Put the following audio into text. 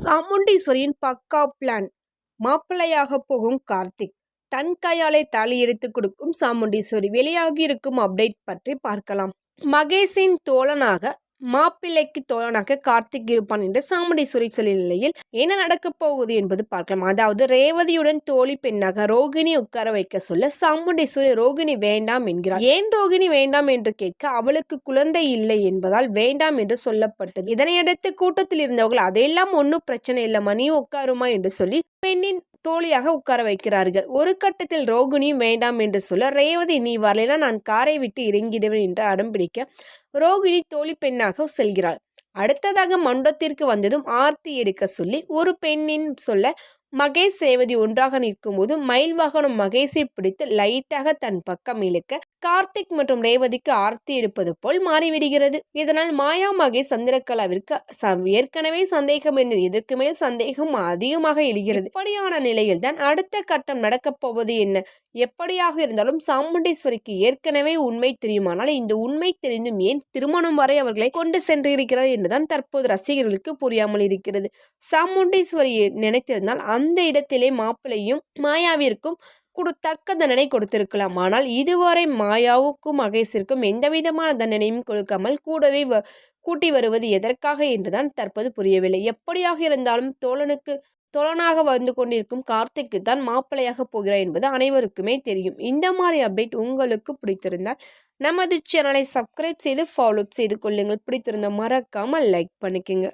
சாமுண்டீஸ்வரியின் பக்கா பிளான். மாப்பிள்ளையாக போகும் கார்த்திக். தன் கையாலே தாலி எடுத்து கொடுக்கும் சாமுண்டீஸ்வரி. வெளியாகி இருக்கும் அப்டேட் பற்றி பார்க்கலாம். மகேஷின் தோழனாக மாப்பிள்ளைக்கு தோழனாக கார்த்திக் இருப்பான் என்று சாமுண்டீஸ்வரி சொல்லிய நிலையில் என்ன நடக்கப் போகுது என்பது பார்க்கலாம். அதாவது ரேவதியுடன் தோழி பெண்ணாக ரோகிணி உட்கார வைக்க சொல்ல சாமுண்டீஸ்வரி ரோகிணி வேண்டாம் என்கிறார். ஏன் ரோகிணி வேண்டாம் என்று கேட்க அவளுக்கு குழந்தை இல்லை என்பதால் வேண்டாம் என்று சொல்லப்பட்டது. இதனையடுத்து கூட்டத்தில் இருந்தவர்கள் அதையெல்லாம் ஒன்றும் பிரச்சனை இல்லைம்மா நீ உட்காருமா? என்று சொல்லி பெண்ணின் தோழியாக உட்கார வைக்கிறார்கள். ஒரு கட்டத்தில் ரோகிணியும் வேண்டாம் என்று சொல்ல ரேவதி நீ வரலைனா நான் காரை விட்டு இறங்கிடுவேன் என்று அடம்பிடிக்க ரோகிணி தோழி பெண்ணாக செல்கிறாள். அடுத்ததாக மண்டபத்திற்கு வந்ததும் ஆர்த்தி எடுக்க சொல்லி ஒரு பெண்ணின் சொல்ல மகேஷ் ரேவதி ஒன்றாக நிற்கும்போது மயில் வாகனம் மகேஷை பிடித்து லைட்டாக தன் பக்கம் இழுக்க கார்த்திக் மற்றும் ரேவதிக்கு ஆர்த்தி எடுப்பது போல் மாறிவிடுகிறது. இதனால் மாயா மகேஷ் சந்திரகலாவிற்கு ஏற்கனவே சந்தேகம் இருந்தது இதற்கு மேல் சந்தேகம் அதிகமாக எழுகிறது. இப்படியான நிலையில் தான் அடுத்த கட்டம் நடக்கப் போவது என்ன? எப்படியாக இருந்தாலும் சாமுண்டீஸ்வரிக்கு ஏற்கனவே உண்மை தெரியுமானால் இந்த உண்மை தெரிந்தும் ஏன் திருமணம் வரை அவர்களை கொண்டு சென்றிருக்கிறார் என்றுதான் தற்போது ரசிகர்களுக்கு புரியாமல் இருக்கிறது. சாமுண்டீஸ்வரியை நினைத்திருந்தால் அந்த இடத்திலே மாப்பிள்ளையும் மாயாவிற்கும் கொடு தக்க தண்டனை கொடுத்திருக்கலாம். ஆனால் இதுவரை மாயாவுக்கும் மகேஷிற்கும் எந்தவிதமான தண்டனையும் கொடுக்காமல் கூடவே கூட்டி வருவது எதற்காக என்றுதான் தற்போது புரியவில்லை. எப்படியாக இருந்தாலும் தோழனுக்கு தோழனாக வந்து கொண்டிருக்கும் கார்த்திக்கு தான் மாப்பிள்ளையாக போகிறார் என்பது அனைவருக்குமே தெரியும். இந்த மாதிரி அப்டேட் உங்களுக்கு பிடித்திருந்தால் நமது சேனலை சப்ஸ்கிரைப் செய்து ஃபாலோ செய்து கொள்ளுங்கள். பிடித்திருந்த மறக்காமல் லைக் பண்ணிக்கோங்க.